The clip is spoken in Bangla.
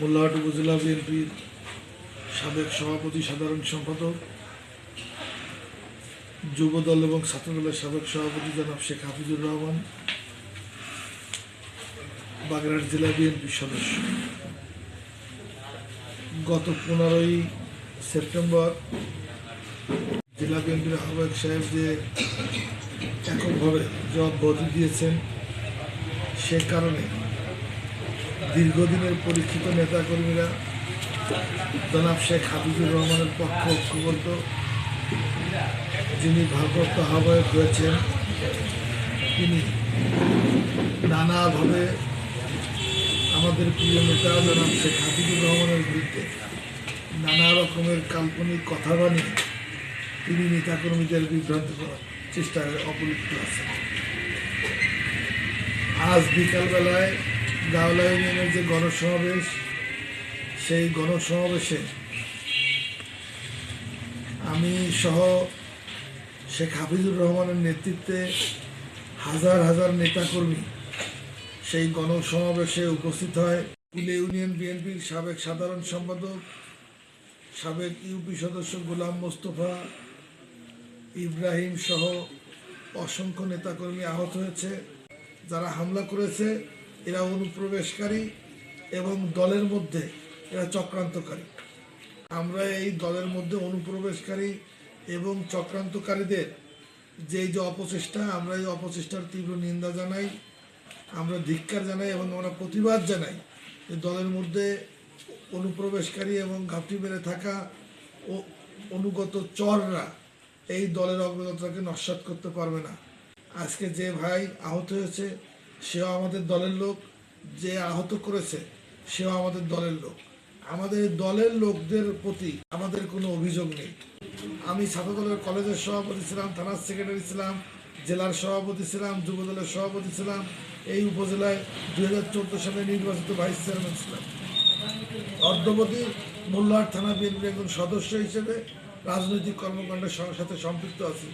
মোল্লাহাট উপজেলা বিএনপির সাবেক সভাপতি, সাধারণ সম্পাদক, যুবদল এবং ছাত্রদলের সাবেক সভাপতি জনাব শেখ হাফিজুর রহমান, বাগেরহাট জেলা বিএনপির সদস্য। গত পনেরোই সেপ্টেম্বর জেলা বিএনপির আহ্বায়ক সাহেব যে এককভাবে জবাববন্দি দিয়েছেন, সে কারণে দীর্ঘদিনের পরিচিত নেতাকর্মীরা জনাব শেখ হাফিজুর রহমানের পক্ষ ঐক্যবদ্ধ যিনি ভারপ্রাপ্ত আহ্বায়ক হয়েছেন, তিনি নানাভাবে আমাদের প্রিয় নেতা জনাব শেখ হাফিজুর রহমানের বিরুদ্ধে নানা রকমের কাল্পনিক কথা বানিয়ে তিনি নেতাকর্মীদের বিভ্রান্ত করার চেষ্টায় অপলিপ্ত আছেন। আজ বিকালবেলায় গাওলা ইউনিয়নের যে গণসমাবেশ, সেই গণসমাবেশে আমি সহ শেখ হাফিজুর রহমানের নেতৃত্বে হাজার হাজার নেতাকর্মী সেই গণসমাবেশে উপস্থিত হয়। কুলে ইউনিয়ন বিএনপির সাবেক সাধারণ সম্পাদক, সাবেক ইউপি সদস্য গোলাম মোস্তফা ইব্রাহিম সহ অসংখ্য নেতাকর্মী আহত হয়েছে, যারা হামলা করেছে। এরা অনুপ্রবেশকারী এবং দলের মধ্যে এরা চক্রান্তকারী। আমরা এই দলের মধ্যে অনুপ্রবেশকারী এবং চক্রান্তকারীদের যে যে অপচেষ্টা, আমরা এই অপচেষ্টার তীব্র নিন্দা জানাই, আমরা ধিক্কার জানাই এবং আমরা প্রতিবাদ জানাই যে দলের মধ্যে অনুপ্রবেশকারী এবং ঘাপটি মেরে থাকা ও অনুগত চররা এই দলের অগ্রযাত্রাকে নস্বাত করতে পারবে না। আজকে যে ভাই আহত হয়েছে সেও আমাদের দলের লোক, যে আহত করেছে, সেও আমাদের দলের লোক। আমাদের দলের লোকদের প্রতি আমাদের কোনো অভিযোগ নেই। আমি ছাত্র দলের কলেজের সভাপতি ছিলাম, থানার সেক্রেটারি ছিলাম, জেলার সভাপতি ছিলাম যুব দলের সভাপতি ছিলাম, এই উপজেলায় দুই হাজার চোদ্দ সালে নির্বাচিত ভাইস চেয়ারম্যান ছিলাম। অর্ধবতী মোল্লাহাট থানা বিএনপির একজন সদস্য হিসেবে রাজনৈতিক কর্মকাণ্ডের সাথে সম্পৃক্ত আছি।